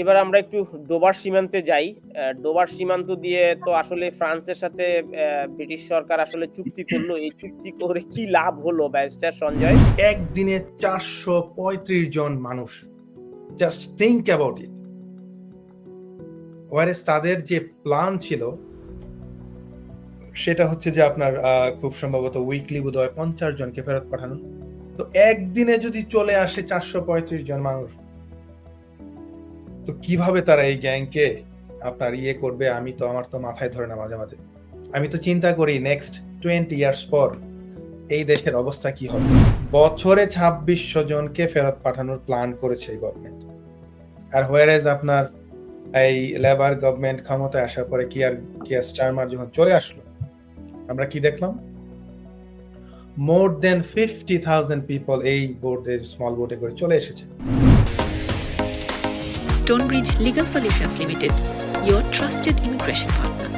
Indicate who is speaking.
Speaker 1: এবার আমরা একটু ডোবার সীমান্তে যাই। ডোবার সীমান্ত দিয়ে তো আসলে ফ্রান্সের সাথে ব্রিটিশ সরকার আসলে চুক্তি করল। এই চুক্তি করে কি লাভ হলো ব্যারিস্টার সঞ্জয়?
Speaker 2: একদিনে চারশো পঁয়ত্রিশ জন মানুষ। Just think about it whereas, তাদের যে প্ল্যান ছিল, সেটা হচ্ছে যে আপনার খুব সম্ভবত উইকলি বোধহয় পঞ্চাশ জনকে ফেরত পাঠানো। তো একদিনে যদি চলে আসে চারশো পঁয়ত্রিশ জন মানুষ তো কীভাবে তারা এই গ্যাংকে আপনার ইয়ে করবে? আমি তো, আমার তো মাথায় ধরে না মাঝে মাঝে। আমি তো চিন্তা করি নেক্সট টোয়েন্টি ইয়ার্স পর এই দেশের অবস্থা কি হবে? বছরে ছাব্বিশশো জনকে ফেরত পাঠানোর প্ল্যান করেছে এই গভর্নমেন্ট আর হোয়ারেজ আপনার এই লেবার গভর্নমেন্ট ক্ষমতায় আসার পরে কি আর কি আর স্টারমার যখন চলে আসলো? আমরা কি দেখলাম? More than fifty thousand people এই বোর্ডের স্মল বোটে করে চলে এসেছে।
Speaker 3: Stonebridge Legal Solutions Limited, your trusted immigration partner.